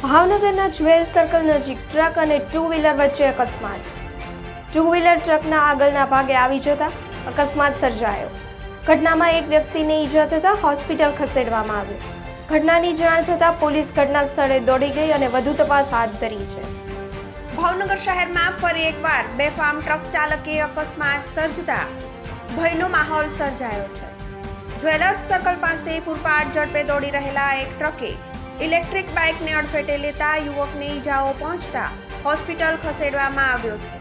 ભાવનગરના jewel circle નજીક truck અને ટુ વ્હીલર વચ્ચે અકસ્માત. ટુ વ્હીલર ટ્રકના આગળના ભાગે આવી જતા અકસ્માત સર્જાયો. ઘટનામાં એક વ્યક્તિને ઈજા થતાં હોસ્પિટલ ખસેડવામાં આવ્યો. ઘટનાની જાણ થતાં પોલીસ ઘટના સ્થળે દોડી ગઈ અને વધુ તપાસ હાથ ધરી છે. ભાવનગર શહેરમાં ફરી એકવાર બેફામ ટ્રક ચાલકે અકસ્માત સર્જતા ભયનો માહોલ સર્જાયો છે. જ્વેલર્સ સર્કલ પાસે પૂરપાટ ઝડપે દોડી રહેલા એક ટ્રકે ઇલેક્ટ્રિક બાઇકને અડફેટે લેતા યુવકને ઈજાઓ પહોંચતા હોસ્પિટલ ખસેડવામાં આવ્યો છે.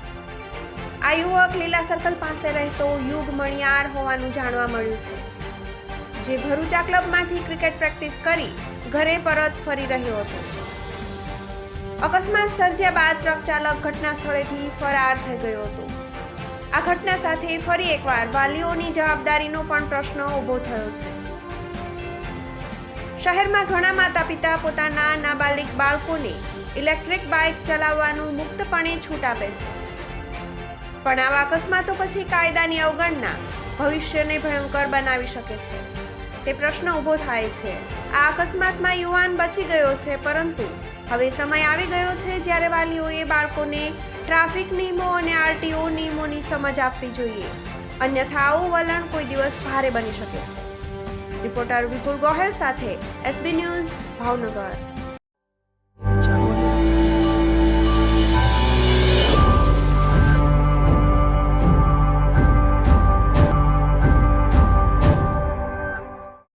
આ યુવક લીલા સર્કલ પાસે રહેતો યુગ મણિયાર હોવાનું જાણવા મળ્યું છે. જે ભરૂચા ક્લબમાંથી ક્રિકેટ પ્રેક્ટિસ કરી ઘરે પરત ફરી રહ્યો હતો. અકસ્માત સર્જ્યા બાદ ટ્રક ચાલક ઘટના સ્થળેથી ફરાર થઈ ગયો હતો. આ ઘટના સાથે ફરી એકવાર વાલીઓની જવાબદારીનો પણ પ્રશ્ન ઊભો થયો છે. શહેરમાં ઘણા માતા પિતા પોતાના નાબાલિક બાળકોને ઇલેક્ટ્રિક બાઇક ચલાવવાનું મુક્તપણે છૂટ આપે છે. પણ આવા અકસ્માતો પછી કાયદાની અવગણના ભવિષ્યને ભયંકર બનાવી શકે છે. તે પ્રશ્ન ઊભો થાય છે. આ અકસ્માતમાં યુવાન બચી ગયો છે, પરંતુ હવે સમય આવી ગયો છે જ્યારે વાલીઓએ બાળકોને ટ્રાફિક નિયમો અને આરટીઓ નિયમોની સમજ આપવી જોઈએ. અન્યથા આવું વલણ કોઈ દિવસ ભારે બની શકે છે. રિપોર્ટર વિપુલ ગોહેલ સાથે એસબી ન્યૂઝ ભાવનગર